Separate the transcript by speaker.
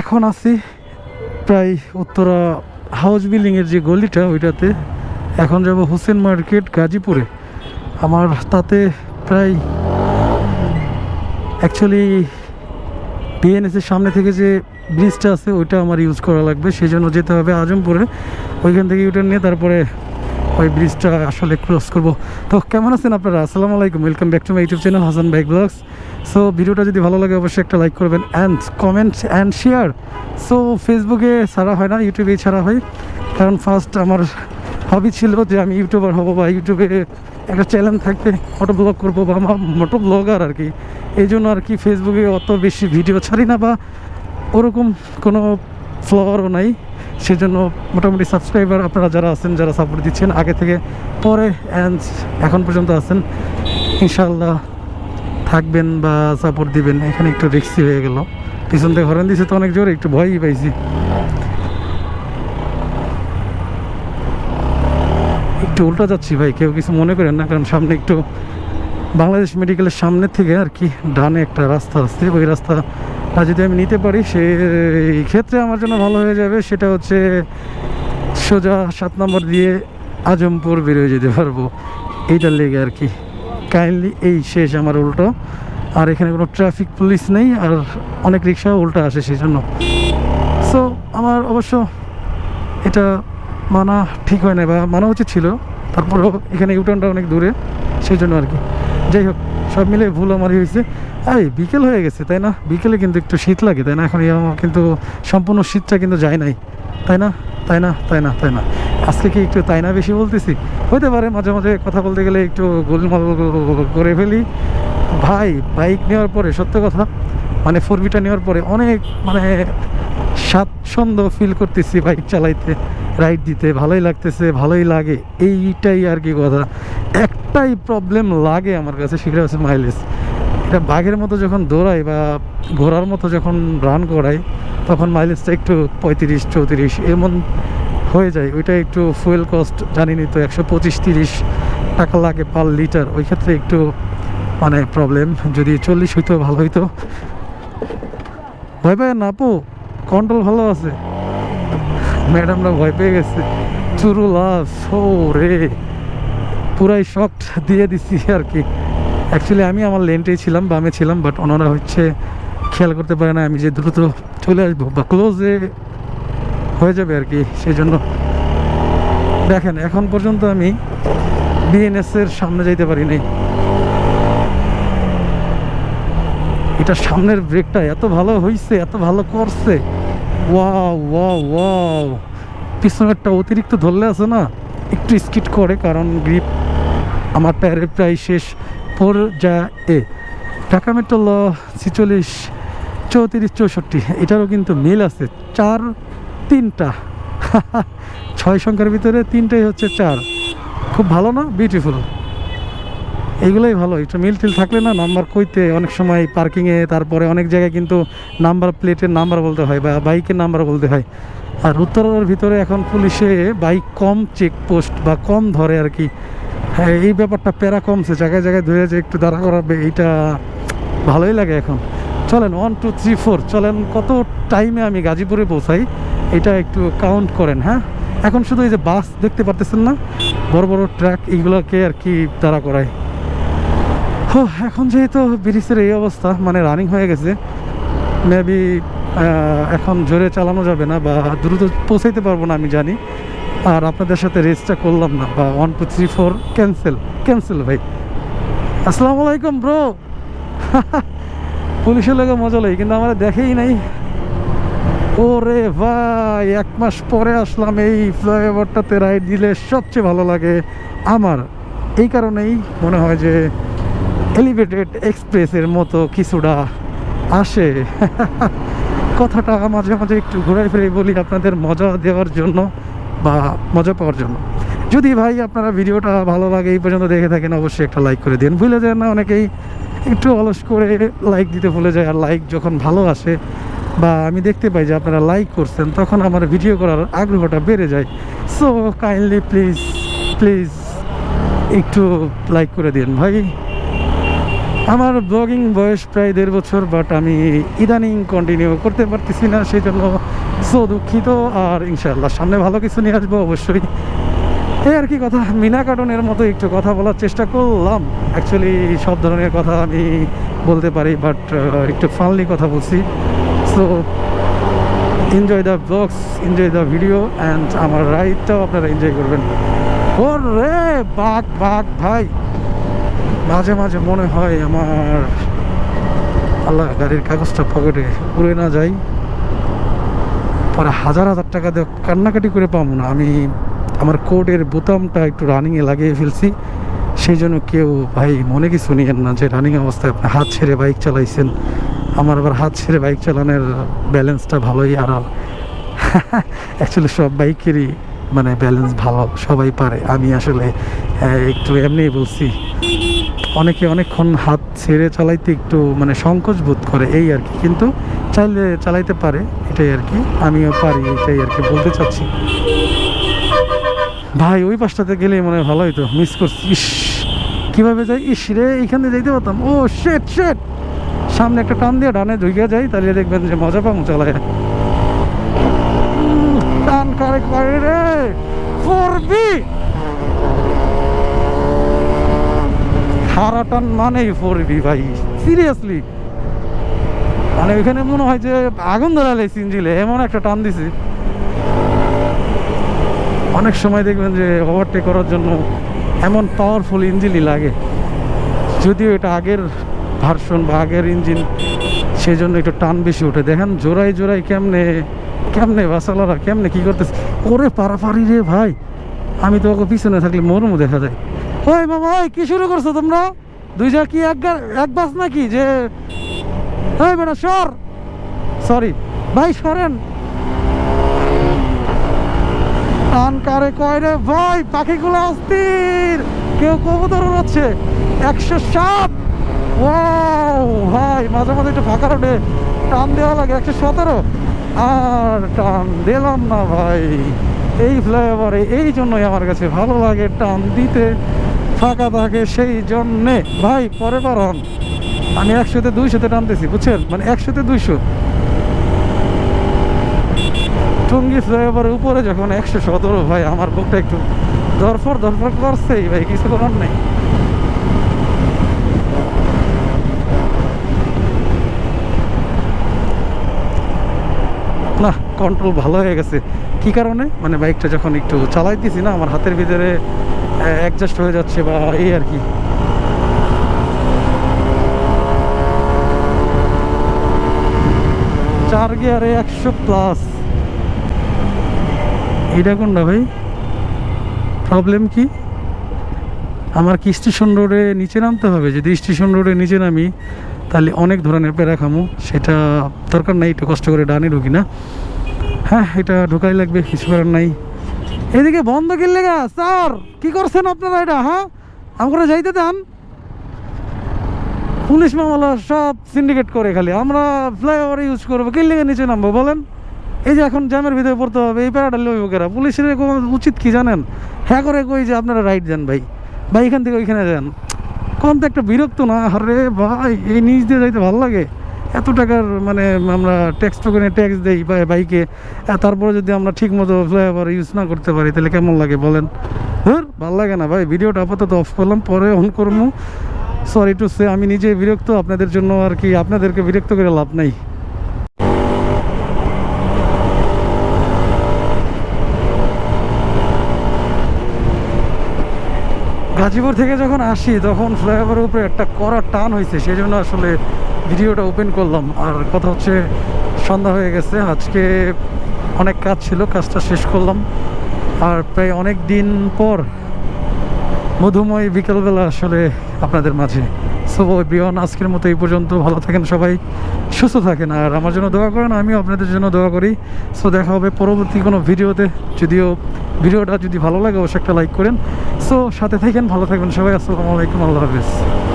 Speaker 1: এখন আছি প্রায় উত্তরা হাউস বিল্ডিংয়ের যে গলিটা, ওইটাতে। এখন যাব হোসেন মার্কেট, গাজীপুরে। আমার তাতে প্রায় অ্যাকচুয়ালি বিএনএসের সামনে থেকে যে ব্রিজটা আছে, ওইটা আমার ইউজ করা লাগবে। সেই জন্য যেতে হবে আজমপুরে। ওইখান থেকে ইউটার্ন নিয়ে তারপরে ওই ব্রিজটা আসলে ক্রস করব। তো কেমন আছেন আপনারা? আসসালামু আলাইকুম welcome back to my YouTube channel Hasan bike vlogs so ভিডিওটা যদি ভালো লাগে, অবশ্যই একটা লাইক করবেন and comment and share so ফেসবুকে ছাড়া হয় না ইউটিউবেই ছাড়া হয়। কারণ ফার্স্ট আমার হবি ছিল যে আমি ইউটিউবার হব বা ইউটিউবে একটা চ্যানেল থাকবে মোটো ব্লগ করব বা আমার মোটো ব্লগার আর কি। এই জন্য আর কি ফেসবুকে অত বেশি ভিডিও ছাড়ি না বা ওরকম কোনো ফ্লোয়ারও নাই। সেজন্য মোটামুটি সাবস্ক্রাইবার আপনারা যারা আছেন, যারা সাপোর্ট দিচ্ছেন, আগে থেকে পরে অ্যান্ড এখন পর্যন্ত আছেন ইনশাল্লাহ থাকবেন বা সাপোর্ট দিবেন। এখানে একটু রিক্সি হয়ে গেল। পিছন থেকে হরেন দিছে তো অনেক জোরে, একটু ভয়ই পাইছি। একটু উল্টা যাচ্ছি ভাই, কেউ কিছু মনে করেন না, কারণ সামনে একটু বাংলাদেশ মেডিকেলের সামনে থেকে আর কি ডানে একটা রাস্তা আছে ওই রাস্তাটা যদি আমি নিতে পারি, সেই ক্ষেত্রে আমার জন্য ভালো হয়ে যাবে। সেটা হচ্ছে সোজা সাত নম্বর দিয়ে আজমপুর বেরোয় যেতে পারব। এইটার লেগে আর কি। কাইন্ডলি এই শেষ আমার উল্টো। আর এখানে কোনো ট্রাফিক পুলিশ নেই আর অনেক রিক্সা উল্টো আসে সেই জন্য সো আমার অবশ্য এটা মানা ঠিক হয় না বা মানা উচিত ছিল। তারপরেও এখানে ইউটার্নটা অনেক দূরে সেই জন্য আর কি। যাই হোক, সব মিলে ভুল আমারই হয়েছে। এই, বিকেল হয়ে গেছে, তাই না? বিকেলে কিন্তু একটু শীত লাগে, তাই না? এখন কিন্তু সম্পূর্ণ শীতটা কিন্তু যায় নাই। তাই না? তাই না? তাই না? তাই না? আজকে কি একটু তাই না বেশি বলতেছি? হতে পারে, মাঝে মাঝে কথা বলতে গেলে একটু গোলমাল করে ফেলি। ভাই বাইক নেওয়ার পরে, সত্য কথা মানে ফোর বিটা নেওয়ার পরে অনেক মানে স্বাচ্ছন্দ্য ফিল করতেছি বাইক চালাইতে। রাইড দিতে, ভালোই লাগতেছে, ভালোই লাগে। এইটাই আর কি কথা। একটাই প্রবলেম লাগে আমার কাছে, সেটা হচ্ছে মাইলেজ এটা বাঘের মতো যখন দৌড়াই বা ঘোড়ার মতো যখন রান করাই, তখন মাইলেজটা একটু পঁয়ত্রিশ, চৌত্রিশ এমন হয়ে যায়। ওইটা একটু ফুয়েল কস্ট জানিনি তো একশো পঁচিশ, তিরিশ টাকা লাগে পার লিটার ওই ক্ষেত্রে একটু মানে প্রবলেম যদি চল্লিশ হইতো, ভালো হইতো। ভয় পায় না আপু কন্ট্রোল ভালো আছে। ম্যাডামরা ভয় পেয়ে গেছে। চুরু লাভ ও রে পুরাই শক দিয়ে দিছি আর কি। অ্যাকচুয়ালি আমি আমার লেনটেই ছিলাম, বামে ছিলাম বাট ওনারা হচ্ছে খেয়াল করতে পারে না, আমি যে দ্রুত চলে আসব বা ক্লোজে হয়ে যাবে আর কি, সেই জন্য। দেখেন, এখন পর্যন্ত আমি বিএনএস এর সামনে যাইতে পারি নাই। এটা সামনের ব্রেকটা এত ভালো হইছে, এত ভালো করছে। পিছনেরটা অতিরিক্ত ধরলে আছে না, একটু স্কিট করে, কারণ গ্রিপ আমার টায়ারের প্রায় শেষ। ফোর যা এ ঢাকা মেট্রো ল ছিচল্লিশ, চৌত্রিশ, চৌষট্টি, এটারও কিন্তু মিল আছে। চার, তিনটা। ছয় সংখ্যার ভিতরে তিনটাই হচ্ছে চার। খুব ভালো না? বিউটিফুল এইগুলোই ভালো। একটু মিল টিল থাকলে না নাম্বার কইতে অনেক সময় পার্কিংয়ে, তারপরে অনেক জায়গায় কিন্তু নাম্বার প্লেটের নাম্বার বলতে হয় বা বাইকের নাম্বার বলতে হয়। আর উত্তরের ভিতরে এখন পুলিশে বাইক কম চেক পোস্ট বা কম ধরে আর কি। হ্যাঁ এই ব্যাপারটা প্যারা কমছে, জায়গায় জায়গায় ধরে যে একটু দাঁড়া করাবে, এইটা ভালোই লাগে এখন। চলেন ওয়ান টু থ্রি ফোর চলেন, কত টাইমে আমি গাজীপুরে পৌঁছাই, এটা একটু কাউন্ট করেন হ্যাঁ? এখন শুধু এই যে বাস দেখতে পারতেছেন না, বড় বড় ট্রাক এইগুলোকে আর কি দাঁড়া করায়। হো এখন যেহেতু ব্রিজের এই অবস্থা মানে রানিং হয়ে গেছে মেবি এখন জোরে চালানো যাবে না বা দ্রুত পৌঁছাইতে পারব না, আমি জানি। আর আপনাদের সাথে রেসটা করলাম না, বা one two three four cancel cancel ভাই। আসসালামু আলাইকুম ব্রো পুলিশের লোকে মজা লাগে কিন্তু আমরা দেখেই নাই। ওরে ভাই, এক মাস পরে আসলাম এই ফ্লাইওভারটাতে রাইড দিলে সবচেয়ে ভালো লাগে। আমার এই কারণেই মনে হয় যে এলিভেটেড এক্সপ্রেসের মতো কিছুটা আসে। কথাটা মাঝে মাঝে একটু ঘুরাই ফিরে বলি আপনাদের মজা দেওয়ার জন্য। বা মজা পাওয়ার জন্য। যদি ভাই আপনারা ভিডিওটা ভালো লাগে, এই পর্যন্ত দেখে থাকেন, অবশ্যই একটা লাইক করে দিন। ভুলে যায় না, অনেকেই একটু অলস করে লাইক দিতে ভুলে যায়। আর লাইক যখন ভালো আসে বা আমি দেখতে পাই যে আপনারা লাইক করছেন, তখন আমার ভিডিও করার আগ্রহটা বেড়ে যায়। সো কাইন্ডলি প্লিজ প্লিজ একটু লাইক করে দিন। ভাই, আমার ব্লগিং বয়স প্রায় দেড় বছর বাট আমি ইদানিং কন্টিনিউ করতে পারতেছি না সেই জন্য সো দুঃখিত, আর ইনশাল্লাহ সামনে ভালো কিছু নিয়ে আসব অবশ্যই। এই আর কি কথা, মিনা কার্টুনের মতো একটু কথা বলার চেষ্টা করলাম। অ্যাকচুয়ালি সব ধরনের কথা আমি বলতে পারি বাট একটু ফানলি কথা বলছি। So enjoy the vlogs enjoy the video and আমার রাইডটাও আপনারা এনজয় করবেন। ও রে বাঘ বাঘ ভাই! মাঝে মাঝে মনে হয় আমার আল্লাহ গাড়ির কাগজটা পকেটে উড়ে না যায়। পরে হাজার হাজার টাকা দিয়ে কান্নাকাটি করে পাবো না। আমি আমার কোডের বোতামটা একটু রানিংয়ে লাগিয়ে ফেলছি। সেই জন্য কেউ ভাই মনে কিছু নিয়েন না যে রানিং অবস্থায় আপনি হাত ছেড়ে বাইক চালাইছেন। আমার আবার হাত ছেড়ে বাইক চালানোর ব্যালেন্সটা ভালোই আর অ্যাকচুয়ালি সব বাইকেরই মানে ব্যালেন্স ভালো, সবাই পারে। আমি আসলে একটু এমনিই বলছি, অনেকে অনেকক্ষণ হাত ছেড়ে চালাইতে একটু মানে সংকোচ বোধ করে, এই আর কি। কিন্তু চাইলে চালাইতে পারে। এটাই আর কি, আমিও পারি, এটাই আর কি বলতে চাচ্ছি। ভাই, ওই পাশটাতে গেলে মনে হয় ভালো হইতো মিস করছি। ইস, কীভাবে যাই? ইস রে, এইখানে যাইতে পারতাম। ও শেট শেট সামনে একটা টান দিয়ে ডানে ঢুকে যাই, তাহলে দেখবেন যে মজা পাবো চালায়। টান কারে করে রে? ফোর বি খারা টান মানেই ফোরবি ভাই। সিরিয়াসলি মানে ওইখানে মনে হয় যে আগুন ধরালে সিনজিলে, এমন একটা টান দিছে। অনেক সময় দেখবেন যে ওভারটেক করার জন্য এমন পাওয়ারফুল ইঞ্জিনই লাগে। যদিও এটা আগের ভার্সন বা আগের ইঞ্জিন সেই জন্য একটু টান বেশি ওঠে। দেখেন জোড়াই জোড়াই কেমনে কেমনে বাসালারা কেমনে কি করতেছে। ওরে পারাপারি রে ভাই, আমি তো ওকে পিছনে থাকলে মরমু দেখা যায়। ওই মামা ওই কি শুরু করছ তোমরা? দুইটা কি এক বাস নাকি? যে ওই বেটা, সর। সরি, ভাই, সরেন। টান কারে কয় রে, ভাই, পাখিগুলো অস্থির। কেউ কবুতর উড়াচ্ছে। একশো সাত। ওয়াও, ভাই, মাঝে মাঝে একটু ফাঁকা রোডে টান দেওয়া লাগে, একশো সতেরো। আর টান দিলাম না, ভাই। এই ফ্লাইওভারে এই জন্যই আমার কাছে ভালো লাগে টান দিতে, ফাঁকা থাকে সেই জন্যে। ভাই পরে পারন আমি একশোতে দুইশোতে টানতেছি, বুঝছেন? মানে একশোতে দুইশো। টঙ্গি উপরে যখন একশো সতেরো, ভাই, আমার বুকটা একটু দরফর দরফর করছেই, ভাই, কিছু করার নেই। না কন্ট্রোল ভালো হয়ে গেছে। কি কারণে? মানে বাইকটা যখন একটু চালাইতেছি না, আমার হাতের ভিতরে অ্যাডজাস্ট হয়ে যাচ্ছে বা এই আর কি। চার গিয়ারে একশো প্লাস এইটা কোনটা ভাই? প্রবলেম কি? আমার কি স্টেশন রোডে নিচে নামতে হবে? যদি স্টেশন রোডে নিচে নামি, তাহলে অনেক ধরনের পেরা খামো। সেটা দরকার নাই, একটু কষ্ট করে ডানে ঢুকি না। হ্যাঁ এটা ঢোকাই লাগবে, কিছু করার নাই। এদিকে বন্ধ কিনলে গা, স্যার! কি করছেন আপনারা এটা হ্যাঁ? আমরা যাইতে দেন। পুলিশ মামলা সব সিন্ডিকেট করে খালি। আমরা ফ্লাইওভার ইউজ করব কিনলে নিচে নামবো, বলেন? এই যে এখন জ্যামের ভিতরে পড়তে হবে, এই প্যারাটা লইব কেরা? পুলিশের উচিত কি জানেন? হ্যাঁ করে কই যে আপনারা রাইট যান ভাই। ভাই, এখান থেকে ওইখানে যান। কোন তো একটা বিরক্ত না? আরে ভাই, এই নিচ দিয়ে যাইতে ভালো লাগে? এত টাকার মানে আমরা ট্যাক্স টোকেনে ট্যাক্স দেই বাইকে তারপরে যদি আমরা ঠিক মতো ফ্লাইওভার ইউজ না করতে পারি, তাহলে কেমন লাগে বলেন? হ্যাঁ ভালো লাগে না ভাই। ভিডিওটা আপাতত অফ করলাম, পরে অন করব। সরি টু সে আমি নিজে বিরক্ত, আপনাদের জন্য আর কি আপনাদেরকে বিরক্ত করে লাভ নাই। গাজীপুর থেকে যখন আসি, তখন ফ্লাইওভারের উপরে একটা কড়া টান হয়েছে সেই জন্য আসলে ভিডিওটা ওপেন করলাম। আর কথা হচ্ছে, সন্ধ্যা হয়ে গেছে, আজকে অনেক কাজ ছিল, কাজটা শেষ করলাম। আর প্রায় অনেক দিন পর মধুময় বিকেলবেলা আসলে আপনাদের মাঝে। সো বিয়ন আজকের মতো এই পর্যন্ত। ভালো থাকেন সবাই, সুস্থ থাকেন। আর আমার জন্য দোয়া করেন, আমিও আপনাদের জন্য দোয়া করি। সো, দেখা হবে পরবর্তী কোনো ভিডিওতে। যদিও ভিডিওটা যদি ভালো লাগে, অবশ্যই একটা লাইক করেন। সো, সাথে থাকেন, ভালো থাকবেন সবাই। আসসালামু আলাইকুম, আল্লাহ হাফিজ।